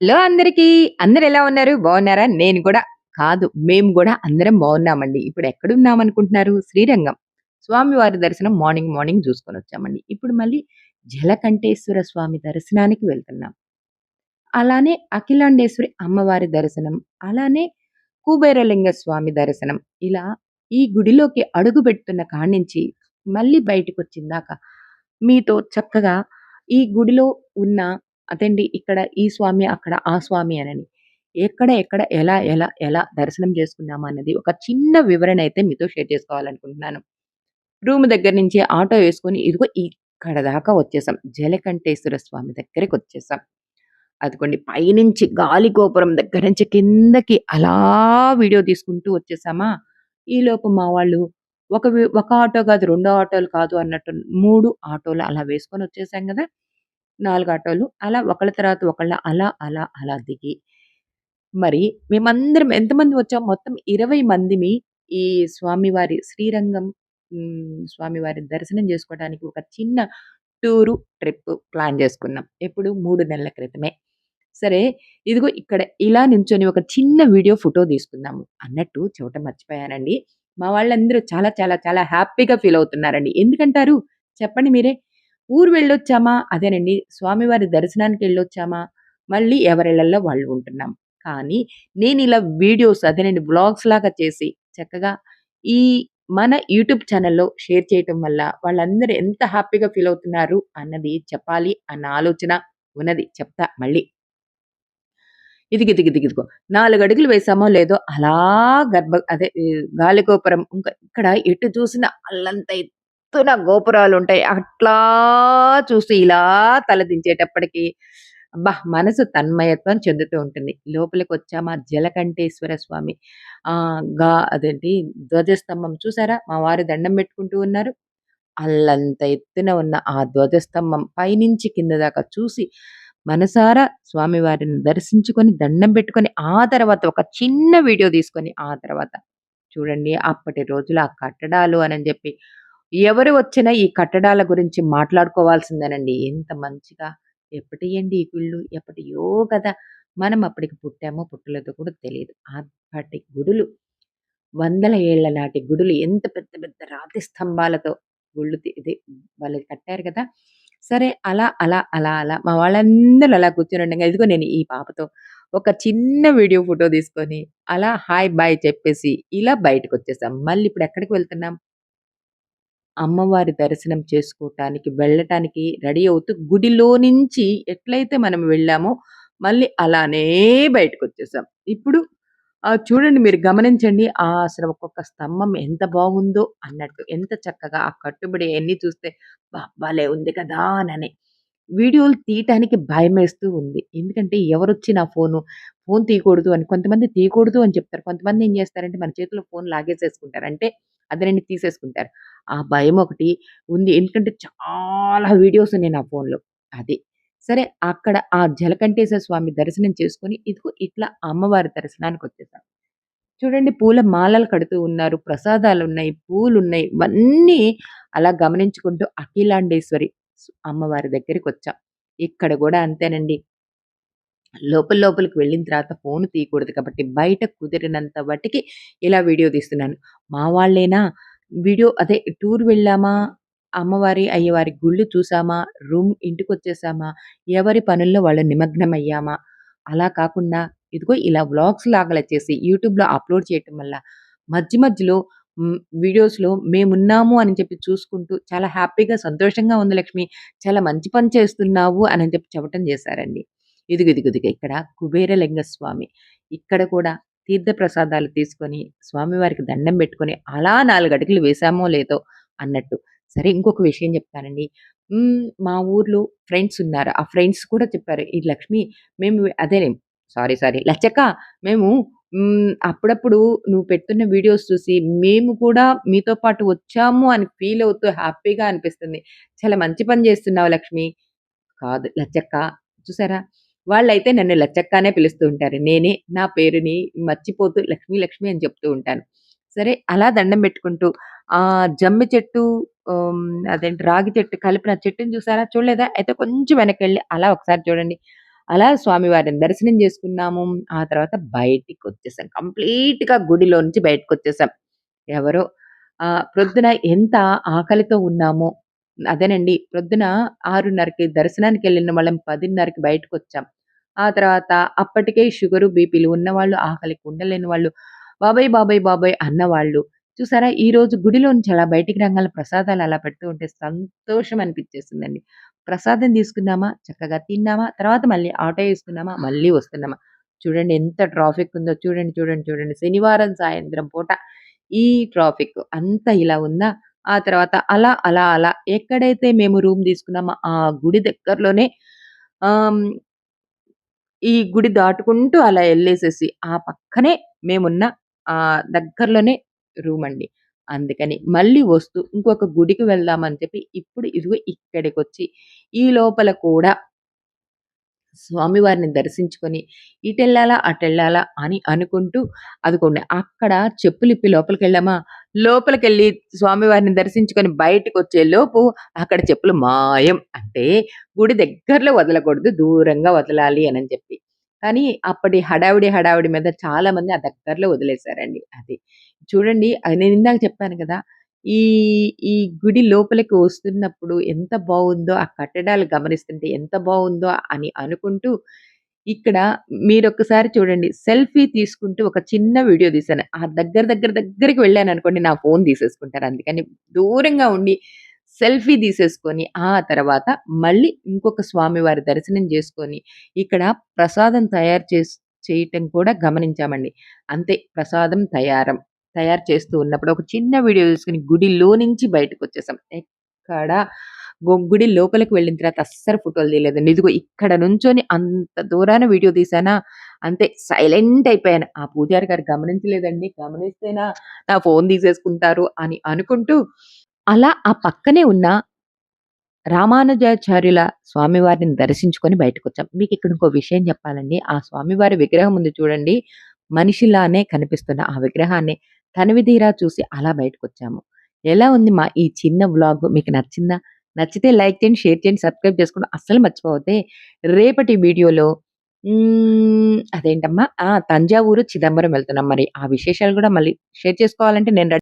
Hello అందరికీ. అందరు ఎలా ఉన్నారు? బాగున్నారా? నేను కూడా కాదు. మేము కూడా అందరం బాగున్నామండి. ఇప్పుడు ఎక్కడున్నామనుకుంటున్నారు? శ్రీరంగం. స్వామివారి దర్శనం మార్నింగ్, మార్నింగ్ చూసుకొని వచ్చామండి ఇప్పుడు మళ్ళీ జలకంఠేశ్వర స్వామి దర్శనానికి వెళ్తున్నాం. అలానే అఖిలాండేశ్వరి అమ్మవారి దర్శనం, అలానే కుబేరలింగ స్వామి దర్శనం. ఇలా ఈ గుడిలోకి అడుగు పెడుతున్న నుంచి మళ్ళీ బయటికొచ్చిందాక మీతో చక్కగా ఈ గుడిలో ఉన్న అదండి ఇక్కడ ఈ స్వామి, అక్కడ ఆ స్వామి అనని. ఎక్కడ, ఎక్కడ, ఎలా, ఎలా, ఎలా దర్శనం చేసుకున్నామన్నది ఒక చిన్న వివరణ అయితే మీతో షేర్ చేసుకోవాలనుకుంటున్నాను. రూమ్ దగ్గర నుంచి ఆటో వేసుకొని ఇదిగో ఇక్కడ దాకా వచ్చేసాం. జలకంఠేశ్వర స్వామి దగ్గరికి వచ్చేసాం అదిగోండి పైనుంచి గాలి గోపురం దగ్గర నుంచి కిందకి అలా వీడియో తీసుకుంటూ వచ్చేసామా, ఈలోపు మా వాళ్ళు ఒక వి ఒక ఆటో కాదు, రెండో ఆటోలు కాదు అన్నట్టు మూడు ఆటోలు అలా వేసుకొని వచ్చేసాం కదా నాలుగు ఆటోలు. అలా ఒకళ్ళ తర్వాత ఒకళ్ళ అలా, అలా, అలా దిగి మరి మేమందరం ఎంతమంది వచ్చాం మొత్తం 20 మందిమి ఈ స్వామివారి శ్రీరంగం స్వామివారి దర్శనం చేసుకోవడానికి ఒక చిన్న టూరు, ట్రిప్పు ప్లాన్ చేసుకున్నాం ఎప్పుడు మూడు నెలల క్రితమే. సరే ఇదిగో ఇక్కడ ఇలా నించొని ఒక చిన్న వీడియో, ఫోటో తీసుకుందాము అన్నట్టు చెప్పటం మర్చిపోయానండి. మా వాళ్ళందరూ చాలా, చాలా, చాలా హ్యాపీగా ఫీల్ అవుతున్నారండి. ఎందుకంటారు? చెప్పండి మీరే. ఊరు వెళ్ళొచ్చామా అదేనండి స్వామివారి దర్శనానికెళ్ళొచ్చామా, మళ్ళీ ఎవరిళ్ళల్లో వాళ్ళు ఉంటున్నాం. కానీ నేను ఇలా వీడియోస్ అదేనండి వ్లాగ్స్ లాగా చేసి చక్కగా ఈ మన యూట్యూబ్ ఛానల్లో షేర్ చేయటం వల్ల వాళ్ళందరూ ఎంత హ్యాపీగా ఫీల్ అవుతున్నారు అన్నది చెప్పాలి అన్న ఆలోచన ఉన్నది. చెప్తా మళ్ళీ. ఇదిగదిగో నాలుగు అడుగులు వేసామో లేదో అలా గర్భ అదే గాలిగోపురం ఇంకా ఇక్కడ ఎటు చూసినా అల్లంత ఎత్తున గోపురాలుంటాయి. అట్లా చూసి ఇలా తలదించేటప్పటికి అబ్బా! మనసు తన్మయత్వం చెందుతూ ఉంటుంది. లోపలికి వచ్చామా జలకంఠేశ్వర స్వామి ఆ గా అదేంటి ధ్వజస్తంభం చూసారా? మా వారు దండం పెట్టుకుంటూ ఉన్నారు. అల్లంత ఎత్తున ఉన్న ఆ ధ్వజస్తంభం పైనుంచి కింద దాకా చూసి మనసారా స్వామివారిని దర్శించుకొని, దండం పెట్టుకొని, ఆ తర్వాత ఒక చిన్న వీడియో తీసుకొని, ఆ తర్వాత చూడండి అప్పటి రోజుల ఆ కట్టడాలు అని చెప్పి ఎవరు వచ్చినా ఈ కట్టడాల గురించి మాట్లాడుకోవాల్సిందేనండి. ఎంత మంచిగా ఎప్పటియండి ఈ గుళ్ళు? ఎప్పటియో కదా! మనం అప్పటికి పుట్టామో, పుట్టలేదో కూడా తెలియదు అప్పటి గుడులు. వందల ఏళ్ళ నాటి గుడులు ఎంత పెద్ద పెద్ద రాతి స్తంభాలతో గుళ్ళు ఇది భలే కట్టారు కదా సరే అలా, అలా, అలా, అలా మా వాళ్ళందరూ అలా కూర్చొనుండంగా ఇదిగో నేను ఈ పాపతో ఒక చిన్న వీడియో, ఫోటో తీసుకొని అలా హాయ్, బాయ్ చెప్పేసి ఇలా బయటకొచ్చేసాం. మళ్ళీ ఇప్పుడు ఎక్కడికి వెళ్తున్నాం? అమ్మవారి దర్శనం చేసుకోవటానికి వెళ్ళటానికి రెడీ అవుతూ గుడిలో నుంచి ఎట్లయితే మనం వెళ్ళామో మళ్ళీ అలానే బయటకొచ్చేసాం. ఇప్పుడు చూడండి మీరు గమనించండి. ఆ అసలు ఒక్కొక్క స్తంభం ఎంత బాగుందో అన్నట్టు. ఎంత చక్కగా ఆ కట్టుబడి ఎన్ని చూస్తే అబ్బా! భలే ఉంది కదా! అని వీడియోలు తీయటానికి భయమేస్తూ ఉంది. ఎందుకంటే ఎవరొచ్చి నా ఫోను, ఫోన్ తీయకూడదు అని కొంతమంది తీయకూడదు అని చెప్తారు. కొంతమంది ఏం చేస్తారంటే మన చేతిలో ఫోన్ లాగేసేసుకుంటారు. అంటే అదేనండి తీసేసుకుంటారు. ఆ భయం ఒకటి ఉంది. ఎందుకంటే చాలా వీడియోస్ ఉన్నాయి నా ఫోన్లో అది. సరే అక్కడ ఆ జలకంఠేశ్వర స్వామి దర్శనం చేసుకొని ఇదిగో ఇట్లా అమ్మవారి దర్శనానికొచ్చేసాం. చూడండి పూల మాలలు కడుతూ ఉన్నారు. ప్రసాదాలున్నాయి, పూలున్నాయి. ఇవన్నీ అలా గమనించుకుంటూ అఖిలాండేశ్వరి స్ అమ్మవారి దగ్గరికొచ్చాం. ఇక్కడ గూడా అంతేనండి. లోపల లోపలికి వెళ్ళిన తర్వాత ఫోన్ తీయకూడదు కాబట్టి బయట కుదిరినంత బట్టికి ఇలా వీడియో తీస్తున్నాను. మా వాళ్ళేనా వీడియో అదే టూర్ వెళ్ళామా, అమ్మవారి, అయ్యవారి గుళ్ళు చూసామా, రూమ్ ఇంటికొచ్చేసామా, ఎవరి పనుల్లో వాళ్ళు నిమగ్నమయ్యామా, అలా కాకుండా ఇదిగో ఇలా వ్లాగ్స్ లాగా చేసి యూట్యూబ్‌లో అప్‌లోడ్ చేయటం వల్ల మధ్య మధ్యలో వీడియోస్‌లో మేమున్నాము అని చెప్పి చూసుకుంటూ చాలా హ్యాపీగా, సంతోషంగా ఉంది లక్ష్మి. చాలా మంచి పని చేస్తున్నావు అని చెప్పి చెప్పటం చేశారండి. ఇదిగో ఇక్కడ కుబేరలింగ స్వామి. ఇక్కడ కూడా తీర్థ ప్రసాదాలు తీసుకొని స్వామివారికి దండం పెట్టుకొని అలా నాలుగు అడుగులు వేసామో లేదో అన్నట్టు. సరే ఇంకొక విషయం చెప్తానండి. మా ఊర్లో ఫ్రెండ్స్ ఉన్నారు. ఆ ఫ్రెండ్స్ కూడా చెప్పారు. "ఈ లక్ష్మి మేము అదే సారీ, సారీ లచ్చక్క మేము అప్పుడప్పుడు నువ్వు పెడుతున్న వీడియోస్ చూసి మేము కూడా మీతో పాటు వచ్చాము అని ఫీల్ అవుతూ హ్యాపీగా అనిపిస్తుంది. చాలా మంచి పని చేస్తున్నావు లక్ష్మి." కాదు లచ్చక్క. చూసారా? వాళ్ళైతే నన్ను లచ్చక్కానే పిలుస్తూ ఉంటారు. నేనే నా పేరుని మర్చిపోతూ లక్ష్మి, లక్ష్మి అని చెప్తూ ఉంటాను. సరే అలా దండం పెట్టుకుంటూ ఆ జమ్మి చెట్టు అదేంటి రాగి చెట్టు కలిపిన చెట్టుని చూసారా? చూడలేదా? అయితే కొంచెం వెనక్కెళ్ళి అలా ఒకసారి చూడండి. అలా స్వామివారిని దర్శనం చేసుకున్నాము. ఆ తర్వాత బయటికి వచ్చేసాం కంప్లీట్ కంప్లీట్‌గా గుడిలో నుంచి బయటకొచ్చేసాం. ఎవరో ప్రొద్దున ఎంత ఆకలితో ఉన్నామో అదేనండి ప్రొద్దున ఆరున్నరకి దర్శనానికి వెళ్ళిన వాళ్ళం 10:30కి బయటకొచ్చాం. ఆ తర్వాత అప్పటికే షుగరు, బీపీలు ఉన్నవాళ్ళు, ఆకలికి ఉండలేని వాళ్ళు, బాబాయ్ బాబాయ్ బాబాయ్ అన్నవాళ్ళు. చూసారా? ఈరోజు రోజు నుంచి అలా బయటికి రంగాల ప్రసాదాలు అలా పెడుతూ ఉంటే సంతోషం అనిపించేస్తుందండి ప్రసాదం తీసుకున్నామా, చక్కగా తిన్నామా, తర్వాత మళ్ళీ ఆటో వేసుకున్నామా? మళ్ళీ వస్తున్నామా. చూడండి ఎంత ట్రాఫిక్ ఉందో చూడండి, చూడండి, చూడండి. శనివారం సాయంత్రం పూట ఈ ట్రాఫిక్ అంతా ఇలా ఉందా, ఆ తర్వాత అలా, అలా, అలా ఎక్కడైతే మేము రూమ్ తీసుకున్నామో ఆ గుడి దగ్గరలోనే ఈ గుడి దాటుకుంటూ అలా ఎళ్ళేసేసి ఆ పక్కనే మేమున్న ఆ దగ్గరలోనే రూమ్ అండి అందుకని మళ్ళీ వస్తూ ఇంకొక గుడికి వెళ్దామని చెప్పి ఇప్పుడు ఇదిగో ఇక్కడికి వచ్చి ఈ లోపల కూడా స్వామివారిని దర్శించుకొని ఇటెళ్ళాలా, అటెళ్ళాలా అని అనుకుంటూ అదిగోండి అక్కడ చెప్పులిప్పి లోపలికెళ్ళామా, లోపలికెళ్ళి స్వామివారిని దర్శించుకొని బయటికొచ్చే లోపు అక్కడ చెప్పులు మాయం. అంటే గుడి దగ్గరలో వదలకూడదు. దూరంగా వదలాలి అని చెప్పి. కానీ అప్పటి హడావిడి, హడావిడి మీద చాలా మంది ఆ దగ్గరలో వదిలేసారండి. అది. చూడండి నేను ఇందాక చెప్పాను కదా ఈ ఈ గుడి లోపలికి వస్తున్నప్పుడు ఎంత బాగుందో ఆ కట్టడాలు గమనిస్తుంటే ఎంత బాగుందో అని అనుకుంటూ ఇక్కడ మీరు ఒక్కసారి చూడండి సెల్ఫీ తీసుకుంటూ ఒక చిన్న వీడియో తీశాను. ఆ దగ్గర, దగ్గర, దగ్గరికి వెళ్ళాను అనుకోండి నా ఫోన్ తీసేసుకుంటారు. అందుకని దూరంగా ఉండి సెల్ఫీ తీసేసుకొని ఆ తర్వాత మళ్ళీ ఇంకొక స్వామివారి దర్శనం చేసుకొని ఇక్కడ ప్రసాదం తయారు చేసి చేయటం కూడా గమనించామండి. అంతే ప్రసాదం తయారం. తయారు చేస్తూ ఉన్నప్పుడు ఒక చిన్న వీడియో తీసుకుని గుడిలో నుంచి బయటకు వచ్చేసాం ఎక్కడ గుడి లోపలికి వెళ్ళిన తర్వాత అస్సలు ఫోటోలు తీయలేదండి. ఇదిగో ఇక్కడ నుంచొని అంత దూరాన వీడియో తీశానా, అంతే సైలెంట్ అయిపోయాను. ఆ పూజారి గారు గమనించలేదండి. గమనిస్తేనా నా ఫోన్ తీసేసుకుంటారు అని అనుకుంటూ అలా ఆ పక్కనే ఉన్న రామానుజాచార్యుల స్వామివారిని దర్శించుకొని బయటకొచ్చాం. ఇక్కడ ఇంకో విషయం చెప్పాలండి. ఆ స్వామివారి విగ్రహం ఉంది చూడండి. మనిషిలానే కనిపిస్తున్న ఆ విగ్రహాన్ని తనివితీరా చూసి అలా బయటకు వచ్చాము ఎలా ఉంది మా ఈ చిన్న వ్లాగ్ మీకు నచ్చిందా? నచ్చితే లైక్ చేయండి, షేర్ చేయండి, సబ్స్క్రైబ్ చేసుకోండి అస్సలు మర్చిపోతే రేపటి వీడియోలో అదేంటమ్మా ఆ! తంజావూరు, చిదంబరం వెళ్తున్నాం. మరి ఆ విశేషాలు కూడా మళ్ళీ షేర్ చేసుకోవాలంటే నేను